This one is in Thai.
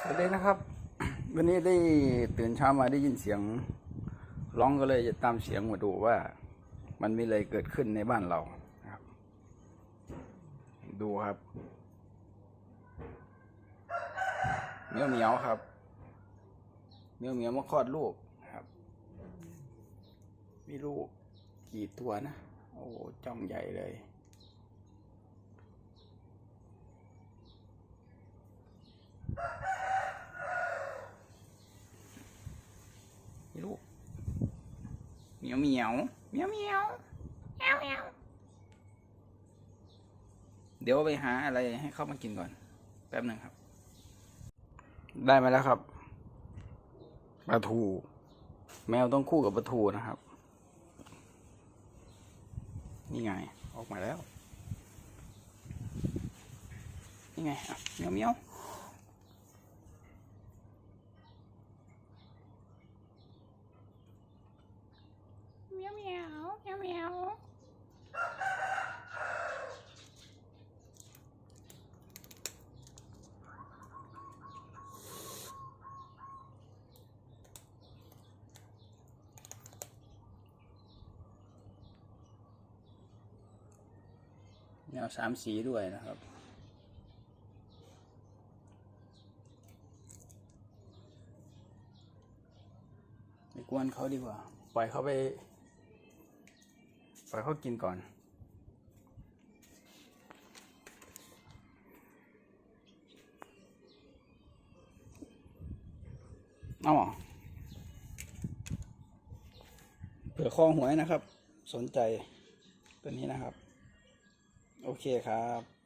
สวัสดีนะครับ วันนี้ได้ตื่นเช้ามาได้ยินเสียงร้องก็เลยจะตามเสียงมาดูว่า มันมีอะไรเกิดขึ้นในบ้านเราครับ ดูครับเมียวเมียวครับเมียวเมียวมาคลอดลูกครับ มีลูกกี่ตัวนะ โอ้จ้องใหญ่เลย มีลูกเหมียวเหมียวเหมียวเหมียวเหมียวเหมียวเดี๋ยวไปหาอะไรให้เขามากินก่อน แป๊บหนึ่งครับ ได้มาแล้วครับปลาทู แมวต้องคู่กับปลาทูนะครับ นี่ไง ออกมาแล้ว นี่ไงเหมียวเหมียว เมียวเมียวเมียวเมียวแมวสามสีด้วยนะครับ ไม่กวนเขาดีกว่า ปล่อยเขาไป ปล่อยเขากินก่อน เอาเผื่อคลองหวยนะครับ สนใจตัวนี้นะครับ โอเคครับ